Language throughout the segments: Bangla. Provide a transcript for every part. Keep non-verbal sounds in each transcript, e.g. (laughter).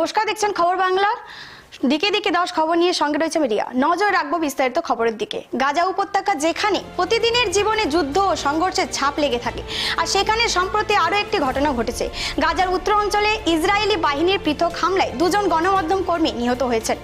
নমস্কার, দেখছেন খবর বাংলা। দিকে দিকে দশ খবর নিয়ে সঙ্গে রয়েছে মিডিয়া। নজর রাখব বিস্তারিত খবরের দিকে। গাজা উপত্যকা যেখানে প্রতিদিনের জীবনে যুদ্ধ ও সংঘর্ষের ছাপ লেগে থাকে, আর সেখানে সম্প্রতি আরও একটি ঘটনা ঘটেছে। গাজার উত্তর অঞ্চলে ইসরায়েলি বাহিনীর পৃথক হামলায় দুজন গণমাধ্যম কর্মী নিহত হয়েছেন।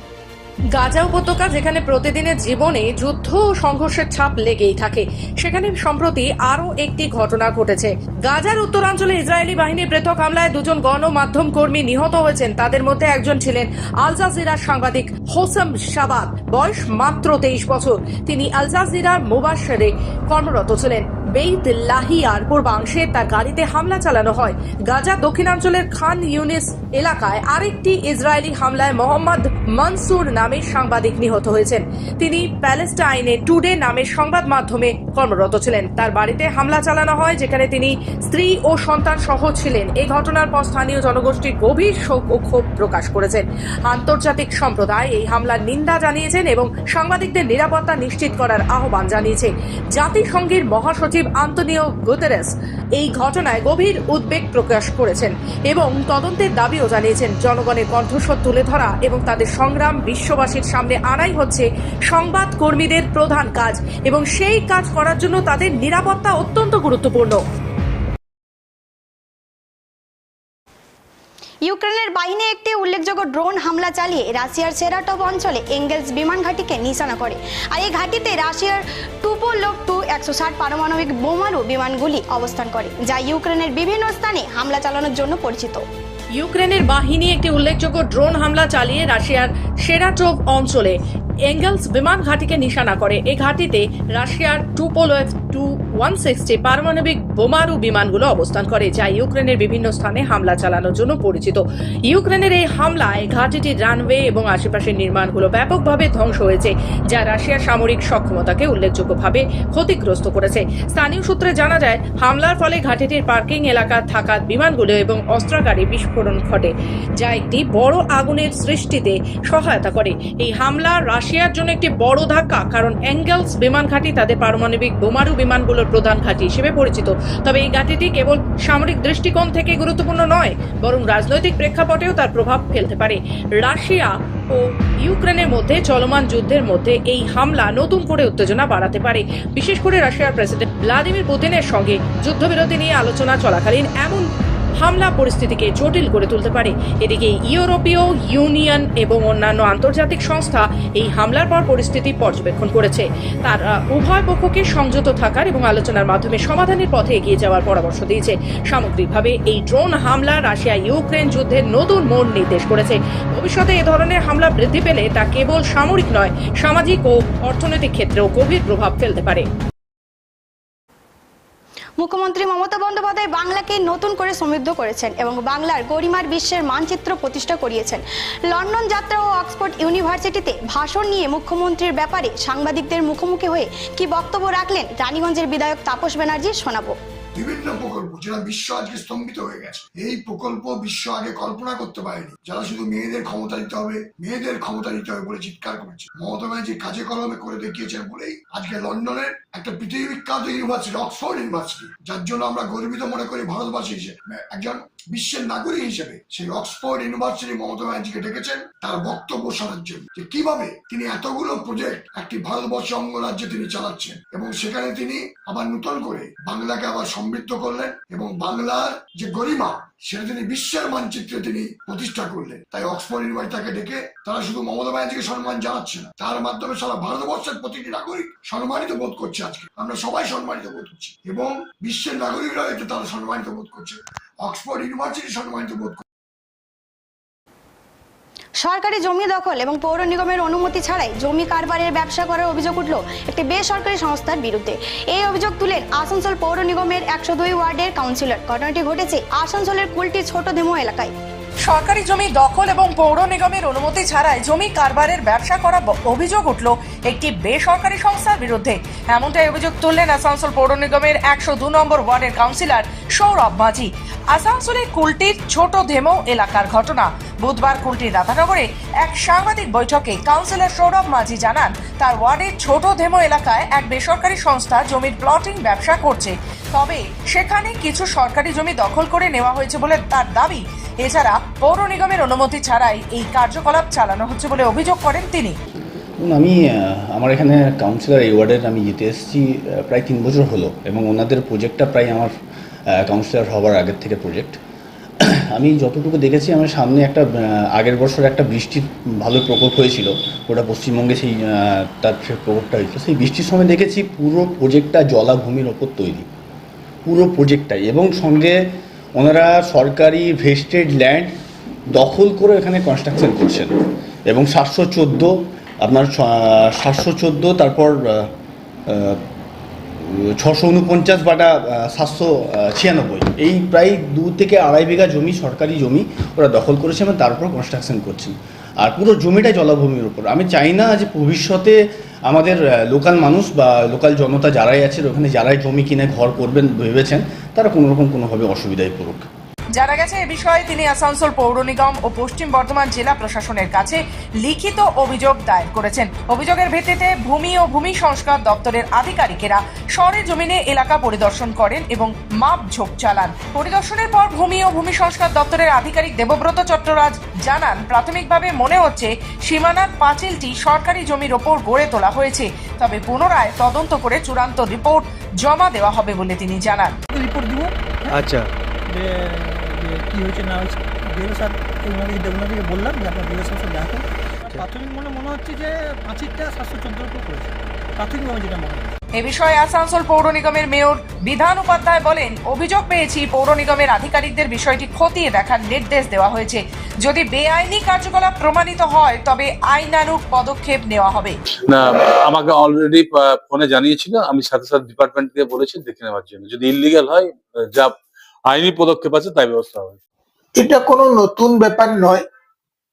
গাজা উপত্যকা যেখানে প্রতিদিনের জীবনে যুদ্ধ ও সংঘর্ষের ছাপ লেগেই থাকে, সেখানে সম্প্রতি আরও একটি ঘটনা ঘটেছে। গাজার উত্তরাঞ্চলে ইসরায়েলি বাহিনীর পৃথক হামলায় দুজন গণমাধ্যম কর্মী নিহত হয়েছেন। তাদের মধ্যে একজন ছিলেন আল জাজিরার সাংবাদিক হোসেম শাবাদ বয়স মাত্র তেইশ বছর। তিনি আল জাজিরার মোবাসরে কর্মরত ছিলেন। বেইত লাহিয়ার পূর্বাংশে তার গাড়িতে হামলা চালানো হয়। গাজা দক্ষিণাঞ্চলের খান ইউনিস এলাকায় আরেকটি ইসরায়েলি হামলায় মোহাম্মদ মনসুর নামের সাংবাদিক নিহত হয়েছেন। তিনি প্যালেস্টাইনে টুডে নামের সংবাদ মাধ্যমে কর্মরত ছিলেন। তার বাড়িতে হামলা চালানো হয়, যেখানে তিনি স্ত্রী ও সন্তান সহ ছিলেন। এই ঘটনার পর স্থানীয় জনগোষ্ঠী গভীর শোক ও ক্ষোভ প্রকাশ করেছেন। আন্তর্জাতিক সম্প্রদায় এই হামলার নিন্দা জানিয়েছেন এবং সাংবাদিকদের নিরাপত্তা নিশ্চিত করার আহ্বান জানিয়েছে। জাতিসংঘের মহাসচিব আন্তনিও গুতেরেস এই ঘটনায় গভীর উদ্বেগ প্রকাশ করেছেন এবং তদন্তের দাবিও জানিয়েছেন। জনগণের কণ্ঠস্বর তুলে ধরা এবং তাদের সংগ্রাম বিশ্ববাসীর সামনে আনাই হচ্ছে সংবাদ কর্মীদের প্রধান কাজ এবং সেই কাজ করার জন্য তাদের নিরাপত্তা অত্যন্ত গুরুত্বপূর্ণ। ইউক্রেনের বাহিনী একটি উল্লেখযোগ্য ড্রোন হামলা চালিয়ে রাশিয়ার সেরাটপ অঞ্চলে এঙ্গেলস বিমান ঘাঁটিকে নিশানা করে। আর এই ঘাঁটিতে রাশিয়ার টুপোলোভ টু একশো ষাট পারমাণবিক বোমারু বিমানগুলি অবস্থান করে, যা ইউক্রেনের বিভিন্ন স্থানে হামলা চালানোর জন্য পরিচিত। ইউক্রেনের বাহিনী একটি উল্লেখযোগ্য ড্রোন হামলা চালিয়ে রাশিয়ার সেরাটোভ অঞ্চলে এঙ্গেলস বিমান ঘাঁটিকে নিশানা করে। এই ঘাঁটিতে রাশিয়ার টুপোলয়েভ টু ওয়ান সিক্সটি পারমাণবিক বোমারু বিমানগুলো অবস্থান করে, যা ইউক্রেনের বিভিন্ন স্থানে হামলা চালানোর জন্য পরিচিত। ইউক্রেনের এই হামলায় ঘাঁটিটির রানওয়ে এবং আশেপাশের নির্মাণগুলো ব্যাপকভাবে ধ্বংস হয়েছে, যা রাশিয়ার সামরিক সক্ষমতাকে উল্লেখযোগ্যভাবে ক্ষতিগ্রস্ত করেছে। স্থানীয় সূত্রে জানা যায়, হামলার ফলে ঘাঁটিটির পার্কিং এলাকা, থাকা বিমানগুলো এবং অস্ত্রাগারে বিস্ফোরণ ঘটে, যা একটি বড় আগুনের সৃষ্টিতে সহায়তা করে। এই হামলা রাশিয়ার জন্য একটি বড় ধাক্কা, কারণ অ্যাঙ্গেলস বিমান ঘাঁটি তাদের পারমাণবিক বোমারু বিমানগুলোর প্রধান ঘাঁটি হিসেবে পরিচিত। তবে এই ঘাঁটিটি কেবল সামরিক দৃষ্টিকোণ থেকে গুরুত্বপূর্ণ নয়, বরং রাজনৈতিক প্রেক্ষাপটেও তার প্রভাব ফেলতে পারে। রাশিয়া ও ইউক্রেনের মধ্যে চলমান যুদ্ধের মধ্যে এই হামলা নতুন করে উত্তেজনা বাড়াতে পারে। বিশেষ করে রাশিয়ার প্রেসিডেন্ট ভ্লাদিমির পুতিনের সঙ্গে যুদ্ধবিরতি নিয়ে আলোচনা চলাকালীন এমন হামলা পরিস্থিতিকে জটিল করে তুলতে পারে। এদিকে ইউরোপীয় ইউনিয়ন এবং অন্যান্য আন্তর্জাতিক সংস্থা এই হামলার পর পরিস্থিতি পর্যবেক্ষণ করেছে। তার উভয় পক্ষকে সংযত থাকার এবং আলোচনার মাধ্যমে সমাধানের পথে এগিয়ে যাওয়ার পরামর্শ দিয়েছে। সামগ্রিকভাবে এই ড্রোন হামলা রাশিয়া ইউক্রেন যুদ্ধের নতুন মোড় নির্দেশ করেছে। ভবিষ্যতে এ ধরনের হামলা বৃদ্ধি পেলে তা কেবল সামরিক নয়, সামাজিক ও অর্থনৈতিক ক্ষেত্রেও গভীর প্রভাব ফেলতে পারে। মুখ্যমন্ত্রী মমতা বন্দ্যোপাধ্যায় বাংলাকে নতুন করে সমৃদ্ধ করেছেন এবং বাংলার গরিমার বিশ্বের মানচিত্র প্রতিষ্ঠা করিয়েছেন। লন্ডন যাত্রা ও অক্সফোর্ড ইউনিভার্সিটিতে ভাষণ নিয়ে মুখ্যমন্ত্রীর ব্যাপারে সাংবাদিকদের মুখোমুখি হয়ে কি বক্তব্য রাখলেন রানীগঞ্জের বিধায়ক তাপস ব্যানার্জি শোনাবো। বিভিন্ন প্রকল্প, যেটা বিশ্ব আজকে স্তম্ভিত হয়ে গেছে। এই প্রকল্প বিশ্ব আগে কল্পনা করতে পারেনি। যারা শুধু মেয়েদের ক্ষমতা দিতে হবে, মেয়েদের ক্ষমতা দিতে হবে বলে চিৎকার করেছে। মমতা ব্যানার্জি কাজে কলমে করে দেখিয়েছেন বলেই আজকে লন্ডনের একটা পৃথিবী বিখ্যাত ইউনিভার্সিটি অক্সফোর্ড ইউনিভার্সিটি যার জন্য আমরা গর্বিত মনে করি ভারতবাসী হিসেবে। একজন বিশ্বের নাগরিক হিসেবে সেই অক্সফোর্ড ইউনিভার্সিটি মমতা ব্যানার্জিকে ডেকেছেন তার বক্তব্য শোনার জন্য। যে কীভাবে তিনি এতগুলো প্রজেক্ট একটি ভারতবর্ষ অঙ্গরাজ্যে তিনি চালাচ্ছেন এবং সেখানে তিনি আবার নতুন করে বাংলাকে আবার সমৃদ্ধ করলেন এবং বাংলার যে গরিমা, সেটা তিনি বিশ্বের মানচিত্রে তিনি প্রতিষ্ঠা করলেন। তাই অক্সফোর্ড ইউনিভার্সিটি তাকে ডেকে তারা শুধু মমতা ব্যানার্জিকে সম্মান জানাচ্ছে না, তার মাধ্যমে সারা ভারতবর্ষের প্রতিটি নাগরিক সম্মানিত বোধ করছে আজকে। আমরা সবাই সম্মানিত বোধ করছি এবং বিশ্বের নাগরিকরা এতে তারা সম্মানিত বোধ করছে। অক্সফোর্ড ইউনিভার্সিটি সম্মানিত বোধ সরকারি জমি দখল এবং পৌর নিগমের অনুমতি ছাড়াই জমি কারবারের ব্যবসা করার অভিযোগ উঠল একটি বেসরকারি সংস্থার বিরুদ্ধে। এই অভিযোগ তুলেন আসানসোল পৌর নিগমের একশো দুই ওয়ার্ডের কাউন্সিলর। ঘটনাটি ঘটেছে আসানসোলের কুলটি ছোট ধেমো এলাকায়। সরকারি জমি দখল এবং পৌর নিগমের অনুমতি ছাড়াই জমি কারবারের ব্যবসা করা অভিযোগ উঠল একটি বেসরকারি সংস্থার বিরুদ্ধে। এমনটাই অভিযোগ তুললেন আসানসোল পৌর নিগমের একশো দু নম্বর ওয়ার্ডের কাউন্সিলর সৌরভ মাঝি। আসানসোলের কুলটির ছোট ধেমো এলাকার ঘটনা। বুধবার কুলটির রাধানগরে এক সাংবাদিক বৈঠকে কাউন্সিলর সৌরভ মাঝি জানান, তার ওয়ার্ডের ছোট ধেমো এলাকায় এক বেসরকারি সংস্থা জমির প্লটিং ব্যবসা করছে। তবে সেখানে কিছু সরকারি জমি দখল করে নেওয়া হয়েছে বলে তার দাবি। এছাড়া পৌর নিগমের অনুমতি ছাড়াই এই কার্যকলাপ চালানো হচ্ছে বলে অভিযোগ করেন তিনি। আমি আমার এখানে কাউন্সিলর এই ওয়ার্ডের আমি জিতে এসেছি প্রায় তিন বছর হলো এবং ওনাদের প্রজেক্টটা প্রায় আমার কাউন্সিলর হওয়ার আগের থেকে প্রজেক্ট (clears throat) আমি যতটুকু দেখেছি, আমার সামনে একটা আগের বছর একটা বৃষ্টির ভালো প্রকোপ হয়েছিল। ওটা পশ্চিমবঙ্গে সেই তার প্রকোপটা হয়েছিল, সেই বৃষ্টির সময় দেখেছি পুরো প্রজেক্টটা জলাভূমির ওপর তৈরি। পুরো প্রজেক্টটাই এবং সঙ্গে ওনারা সরকারি ভেস্টেড ল্যান্ড দখল করে এখানে কনস্ট্রাকশন করছেন। এবং সাতশো চোদ্দ আপনার সাতশো চোদ্দ তারপর ছশো উনপঞ্চাশ বাটা সাতশো ছিয়ানব্বই। এই প্রায় দু থেকে আড়াই বিঘা জমি, সরকারি জমি ওরা দখল করেছে এবং তারপর কনস্ট্রাকশন করছেন। আর পুরো জমিটা জলাভূমির উপর। আমি চাই না যে ভবিষ্যতে আমাদের লোকাল মানুষ বা লোকাল জনতা যারাই আছে, ওখানে যারাই জমি কিনে ঘর করবেন ভেবেছেন, তারা কোনোরকম কোনোভাবে অসুবিধায় পড়ুক। জানা গেছে এ বিষয়ে তিনি আসানসোল পৌর নিগম ও পশ্চিম বর্ধমান জেলা প্রশাসনের কাছে লিখিত অভিযোগ দায়ের করেছেন। অভিযোগের ভিত্তিতে ভূমি ও ভূমি সংস্কার দপ্তরের আধিকারিকেরা সরে জমিনে এলাকা পরিদর্শন করেন এবং মাপ ঝোঁক চালান। পরিদর্শনের পর ভূমি ও ভূমি সংস্কার দপ্তরের আধিকারিক দেবব্রত চট্টরাজ জানান প্রাথমিকভাবে মনে হচ্ছে সীমানার পাঁচিলটি সরকারি জমির ওপর গড়ে তোলা হয়েছে তবে পুনরায় তদন্ত করে চূড়ান্ত রিপোর্ট জমা দেওয়া হবে বলে তিনি জানান। রিপোর্ট দিব। আচ্ছা। যে কী হয়েছে না হয়েছে ডিএল স্যার ওনাদেরকে দেবনাদিকে বললাম যে আপনার ডিএল স্যার দেখা করুন। প্রাথমিক মনে মনে হচ্ছে যে পাঁচিরটা সাতশো চোদ্দোর উপর করেছে প্রাথমিকভাবে যেটা মনে হচ্ছে। এ বিষয়ে আসানসোল পৌর নিগমের মেয়র বিধান উপাধ্যায় বলেন অভিযোগ পেয়েছি পৌর নিগমের আধিকারিকদের বিষয়টি খতিয়ে দেখার নির্দেশ দেওয়া হয়েছে। যদি বেআইনি কার্যকলাপ প্রমাণিত হয় তবে আইনানুগ পদক্ষেপ নেওয়া হবে। না আমাকে অলরেডি ফোনে জানিয়েছিল। আমি সাথে সাথে ডিপার্টমেন্টকে বলেছি দেখে নেওয়ার জন্য। যদি ইলিগাল হয় যা আইনি পদক্ষেপ আছে, তাই ব্যবস্থা হবে। এটা কোনো নতুন ব্যাপার নয়,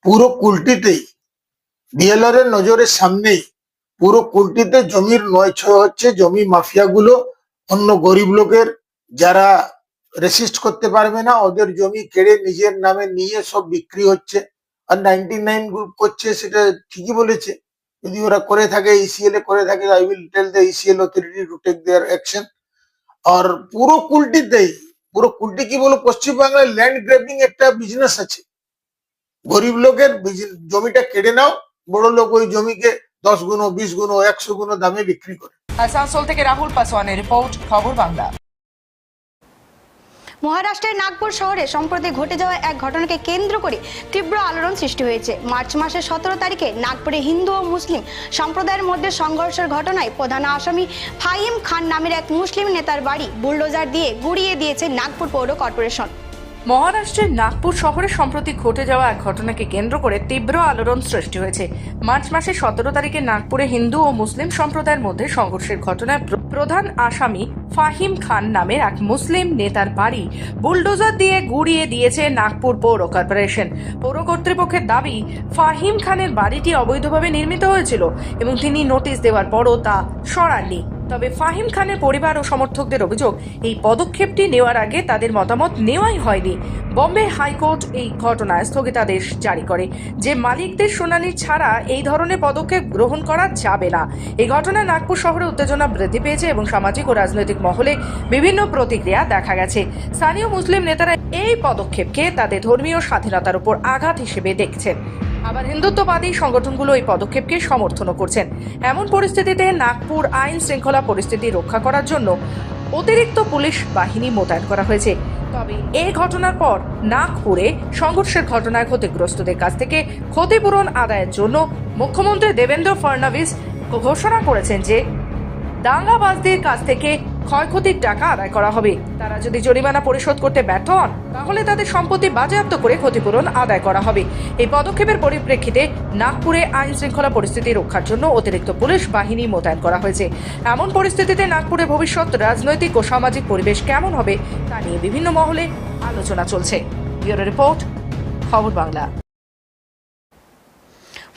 পুরো কুলটিতেই বিএলআর এর নজরের সামনেই, পুরো কুলটিতে জমির নয় ছয় হচ্ছে জমি মাফিয়াগুলো, অন্য গরিব লোকের যারা রেসিস্ট করতে পারবে না, ওদের জমি কেড়ে নিজের নামে নিয়ে সব বিক্রি হচ্ছে। আর নাইনটি নাইন গ্রুপ করছে, সেটা ঠিকই বলেছে। যদি ওরা করে থাকে ইসিএল এ করে থাকে I will tell the ECL authority to take their action আর পুরো কুলটিতেই পুরো কুলটি কি বলো পশ্চিমবাংলায় ল্যান্ড গ্রেপিং একটা বিজনেস আছে। গরিব লোকের জমিটা কেড়ে নাও, বড় লোক ওই জমিকে দশ গুণ, বিশ গুণ, একশো গুণ দামে বিক্রি করে। আসানসোল থেকে রাহুল পাসওয়ানের রিপোর্ট, খবর বাংলা। মহারাষ্ট্রের নাগপুর শহরে সম্প্রতি ঘটে যাওয়া এক ঘটনাকে কেন্দ্র করে তীব্র আলোড়ন সৃষ্টি হয়েছে। মার্চ মাসের সতেরো তারিখে নাগপুরে হিন্দু ও মুসলিম সম্প্রদায়ের মধ্যে সংঘর্ষের ঘটনায় প্রধান আসামি ফাইম খান নামের এক মুসলিম নেতার বাড়ি বুলডোজার দিয়ে গুড়িয়ে দিয়েছে নাগপুর পৌর কর্পোরেশন। মহারাষ্ট্রের নাগপুর শহরে সম্প্রতি ঘটে যাওয়া এক ঘটনাকে কেন্দ্র করে তীব্র আলোড়ন সৃষ্টি হয়েছে। মার্চ মাসের সতেরো তারিখে নাগপুরে হিন্দু ও মুসলিম সম্প্রদায়ের মধ্যে সংঘর্ষের ঘটনায় প্রধান আসামি ফাহিম খান নামের এক মুসলিম নেতার বাড়ি বুলডোজার দিয়ে গুড়িয়ে দিয়েছে নাগপুর পৌর কর্পোরেশন। পৌর কর্তৃপক্ষের দাবি, ফাহিম খানের বাড়িটি অবৈধভাবে নির্মিত হয়েছিল এবং তিনি নোটিশ দেওয়ার পরও তা সরাননি। তবে ফাহিম খানের পরিবার ও সমর্থকদের অভিযোগ, এই পদক্ষেপটি নেওয়ার আগে তাদের মতামত নেওয়াই হয়নি। বম্বে হাইকোর্ট এই ঘটনায় স্থগিতাদেশ জারি করে। যে মালিকদের শুনানি ছাড়া এই ধরনের পদক্ষেপ গ্রহণ করা যাবে না। এই ঘটনায় নাগপুর শহরে উত্তেজনা বৃদ্ধি পেয়েছে এবং সামাজিক ও রাজনৈতিক মহলে বিভিন্ন প্রতিক্রিয়া দেখা গেছে। স্থানীয় মুসলিম নেতারা এই পদক্ষেপকে তাদের ধর্মীয় স্বাধীনতার উপর আঘাত হিসেবে দেখছেন। আবার হিন্দুত্ববাদী সংগঠনগুলো এই পদক্ষেপকে সমর্থনও করছেন। এমন পরিস্থিতিতে নাগপুর আইন শৃঙ্খলা পরিস্থিতি রক্ষা করার জন্য অতিরিক্ত পুলিশ বাহিনী মোতায়েন করা হয়েছে। তবে এই ঘটনার পর নাগপুরে সংঘর্ষের ঘটনায় ক্ষতিগ্রস্তদের কাছ থেকে ক্ষতিপূরণ আদায়ের জন্য মুখ্যমন্ত্রী দেবেন্দ্র ফডণবীস ঘোষণা করেছেন যে দাঙ্গাবাজদের কাছ থেকে ক্ষয়ক্ষতির টাকা আদায় করা হবে। তারা যদি জরিমানা পরিশোধ করতে ব্যর্থ হন, তাহলে তাদের সম্পত্তি বাজেয়াপ্ত করে ক্ষতিপূরণ আদায় করা হবে। এই পদক্ষেপের পরিপ্রেক্ষিতে নাগপুরে আইন শৃঙ্খলা পরিস্থিতি রক্ষার জন্য অতিরিক্ত পুলিশ বাহিনী মোতায়েন করা হয়েছে। এমন পরিস্থিতিতে নাগপুরে ভবিষ্যৎ রাজনৈতিক ও সামাজিক পরিবেশ কেমন হবে, তা নিয়ে বিভিন্ন মহলে আলোচনা চলছে। ব্যুরো রিপোর্ট, খবর বাংলা।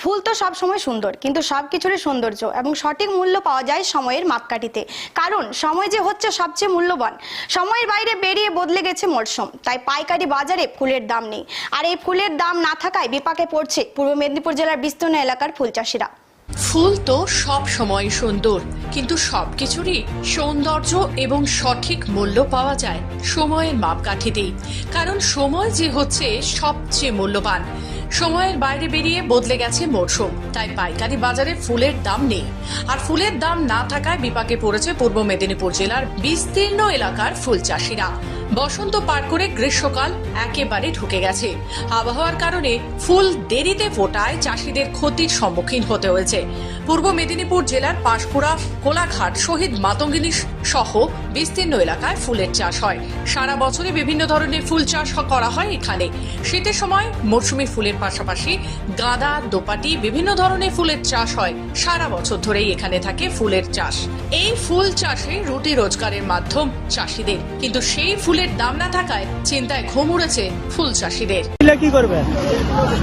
ফুল তো সব সময় সুন্দর, কিন্তু সব কিছুরই সৌন্দর্য এবং সঠিক মূল্য পাওয়া যায় সময়ের মাপকাঠিতে। কারণ সময় যে হচ্ছে সবচেয়ে মূল্যবান। সময়ের বাইরে বেরিয়ে বদলে গেছে মরশুম তাই পাইকারি বাজারে ফুলের দাম নেই। আর এই ফুলের দাম না থাকায় বিপাকে পড়ছে পূর্ব মেদিনীপুর জেলার বিস্তীর্ণ এলাকার ফুল চাষিরা ফুল তো সব সময় সুন্দর, কিন্তু সব কিছুরই সৌন্দর্য এবং সঠিক মূল্য পাওয়া যায় সময়ের মাপকাঠিতেই। কারণ সময় যে হচ্ছে সবচেয়ে মূল্যবান। সময়ের বাইরে বেরিয়ে বদলে গেছে মরশুম। তাই পাইকারি বাজারে ফুলের দাম নেই। আর ফুলের দাম না থাকায় বিপাকে পড়েছে পূর্ব মেদিনীপুর জেলার বিস্তীর্ণ এলাকার ফুল চাষিরা। বসন্ত পার করে গ্রীষ্মকাল একেবারে ঢুকে গেছে। আবহাওয়ার কারণে ফুল দেরিতে ফোটায় চাষিদের ক্ষতির সম্মুখীন হতে হয়েছে। পূর্ব মেদিনীপুর জেলার পাঁশকুড়া, কোলাঘাট, শহীদ মাতঙ্গিনী সহ বিস্তীর্ণ এলাকায় ফুলের চাষ হয়। সারা বছরে বিভিন্ন ধরনের ফুল চাষ করা হয় এখানে। শীতের সময় মরশুমি ফুলের পাশাপাশি গাঁদা, দোপাটি, বিভিন্ন ধরনের ফুলের চাষ হয়। সারা বছর ধরেই এখানে থাকে ফুলের চাষ। এই ফুল চাষে রুটি রোজগারের মাধ্যম চাষিদের। কিন্তু সেই ফুলের দাম না থাকায় চিন্তায় ঘুম উড়েছে ফুল চাষিদের। কি করবে?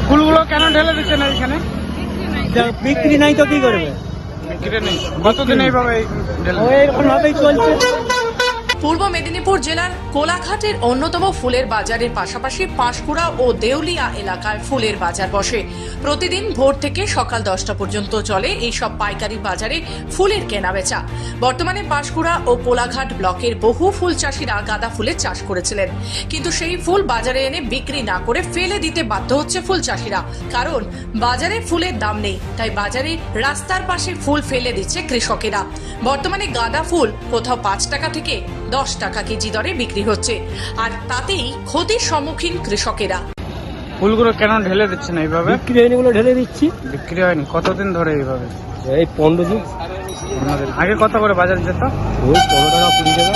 ফুলগুলো কেন ঢেলে দিচ্ছে না এখানে? বিক্রি নাই তো কি করবে? বিক্রি নেই। কতদিন এইভাবে এরকম ভাবেই চলছে। পূর্ব মেদিনীপুর জেলার কোলাঘাটের অন্যতম ফুলের বাজারের পাশাপাশি পাঁশকুড়া ও দেউলিয়া এলাকায় ফুলের বাজার বসে। প্রতিদিন ভোর থেকে সকাল দশটা পর্যন্ত চলে এই সব পাইকারি বাজারে ফুলের কেনাবেচা। বর্তমানে পাঁশকুড়া ও কোলাঘাট ব্লকের বহু ফুল চাষিরা গাঁদা ফুলের চাষ করেছিলেন। কিন্তু সেই ফুল বাজারে এনে বিক্রি না করে ফেলে দিতে বাধ্য হচ্ছে ফুল চাষিরা। কারণ, বাজারে ফুলের দাম নেই, তাই বাজারে রাস্তার পাশে ফুল ফেলে দিচ্ছে কৃষকেরা। বর্তমানে গাঁদা ফুল কোথাও পাঁচ টাকা থেকে দশ টাকা কেজি দরে বিক্রি হচ্ছে। আর তাতেই ক্ষতির সম্মুখীন কৃষকেরা। ফুলগুলো কেন ঢেলে দিচ্ছে না এইভাবে? বিক্রি হয়নি বলে ঢেলে দিচ্ছি। বিক্রি হয়নি। কতদিন ধরে এইভাবে? এই পনেরো দিন। আমাদের আগে কত করে বাজার যেত ওই পনেরো টাকা কুড়ি টাকা।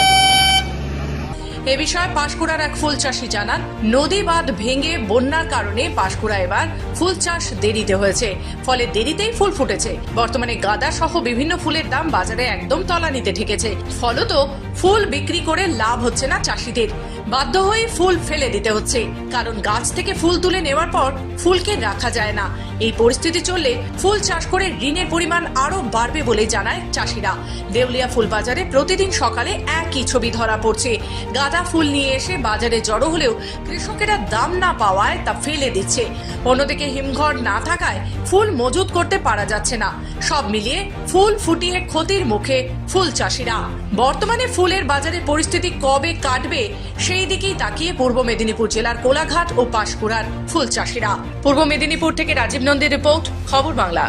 এ বিষয়ে পাঁশকুড়ার এক ফুল চাষি জানান, নদী বাঁধ ভেঙে বন্যার কারণে পাঁশকুড়া এবার ফুল চাষ দেরিতে হয়েছে। ফলে দেরিতেই ফুল ফুটেছে। বর্তমানে গাঁদা সহ বিভিন্ন ফুলের দাম বাজারে একদম তলানিতে ঠেকেছে। ফলত ফুল বিক্রি করে লাভ হচ্ছে না চাষিদের। বাধ্য হয়ে ফুল ফেলে দিতে হচ্ছে। কারণ গাছ থেকে ফুল তুলে নেওয়ার পর ফুলকে রাখা যায় না। এই পরিস্থিতি চললে ফুল চাষ করে ঋণের পরিমাণ আরও বাড়বে বলে জানায় চাষিরা। দেউলিয়া ফুল বাজারে প্রতিদিন সকালে একই ছবি ধরা পড়ছে। গাঁদা ফুল নিয়ে এসে বাজারে জড়ো হলেও কৃষকেরা দাম না পাওয়ায় তা ফেলে দিচ্ছে। অন্যদিকে হিমঘর না থাকায় ফুল মজুত করতে পারা যাচ্ছে না। সব মিলিয়ে ফুল ফুটিয়ে ক্ষতির মুখে ফুল চাষিরা। বর্তমানে ফুলের বাজারে পরিস্থিতি কবে কাটবে সেই দিকেই তাকিয়ে পূর্ব মেদিনীপুর জেলার কোলাঘাট ও পাঁশকুড়ার ফুল চাষিরা। পূর্ব মেদিনীপুর থেকে রাজীব নন্দীর রিপোর্ট, খবর বাংলা।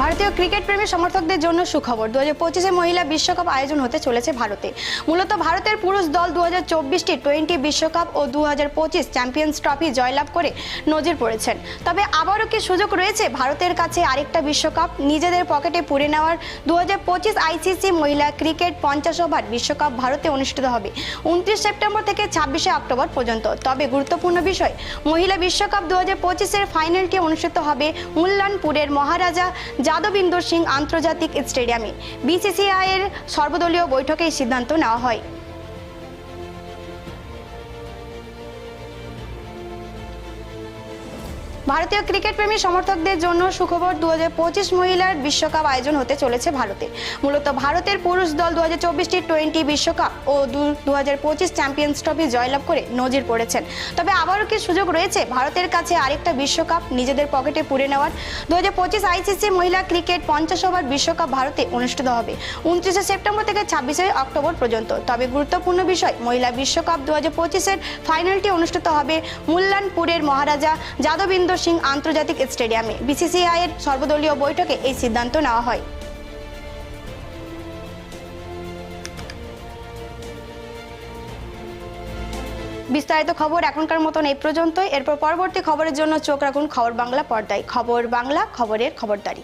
ভারতীয় ক্রিকেট প্রেমী সমর্থকদের জন্য সুখবর। দু হাজার পঁচিশে মহিলা বিশ্বকাপ আয়োজন হতে চলেছে ভারতে। মূলত ভারতের পুরুষ দল দু হাজার চব্বিশটি টোয়েন্টি বিশ্বকাপ ও দু হাজার পঁচিশ চ্যাম্পিয়ন্স ট্রফি জয়লাভ করে নজির পড়েছেন। তবে আবারও কি সুযোগ রয়েছে ভারতের কাছে আরেকটা বিশ্বকাপ? নিজেদের পকেটে পুরে নেওয়ার দু হাজার পঁচিশ আইসিসি মহিলা ক্রিকেট পঞ্চাশ ওভার বিশ্বকাপ ভারতে অনুষ্ঠিত হবে উনত্রিশ সেপ্টেম্বর থেকে ছাব্বিশে অক্টোবর পর্যন্ত। তবে গুরুত্বপূর্ণ বিষয়, মহিলা বিশ্বকাপ দু হাজার পঁচিশের ফাইনালটি অনুষ্ঠিত হবে মুল্লানপুরের মহারাজা যাদবিন্দর সিং আন্তর্জাতিক স্টেডিয়ামে। বিসিসিআই এর সর্বদলীয় বৈঠকে এই সিদ্ধান্ত নেওয়া হয়। ভারতীয় ক্রিকেট প্রেমী সমর্থকদের জন্য সুখবর দু হাজার পঁচিশ মহিলার বিশ্বকাপ আয়োজন হতে চলেছে ভারতে। মূলত ভারতের পুরুষ দল দু হাজার টোয়েন্টি বিশ্বকাপ ও দু হাজার পঁচিশ চ্যাম্পিয়ন্স ট্রফি জয়লাভ করে নজির পড়েছেন। তবে আবারও কি সুযোগ রয়েছে ভারতের কাছে আরেকটা বিশ্বকাপ নিজেদের পকেটে পুরে নেওয়ার? দু হাজার পঁচিশ আইসিসি মহিলা ক্রিকেট পঞ্চাশ ওভার বিশ্বকাপ ভারতে অনুষ্ঠিত হবে। উনত্রিশে সেপ্টেম্বর থেকে ছাব্বিশে অক্টোবর পর্যন্ত। তবে গুরুত্বপূর্ণ বিষয়, মহিলা বিশ্বকাপ দু হাজার পঁচিশের ফাইনালটি অনুষ্ঠিত হবে মুল্লানপুরের মহারাজা যাদবিন্দর সিং আন্তর্জাতিক স্টেডিয়ামে বিসিসিআই এর সর্বদলীয় বৈঠকে এই সিদ্ধান্ত নেওয়া হয়। বিস্তারিত খবর এখনকার মতন এই পর্যন্তই। এরপর পরবর্তী খবরের জন্য চোখ রাখুন খবর বাংলা পর্দায়। খবর বাংলা, খবরের খবরদারি।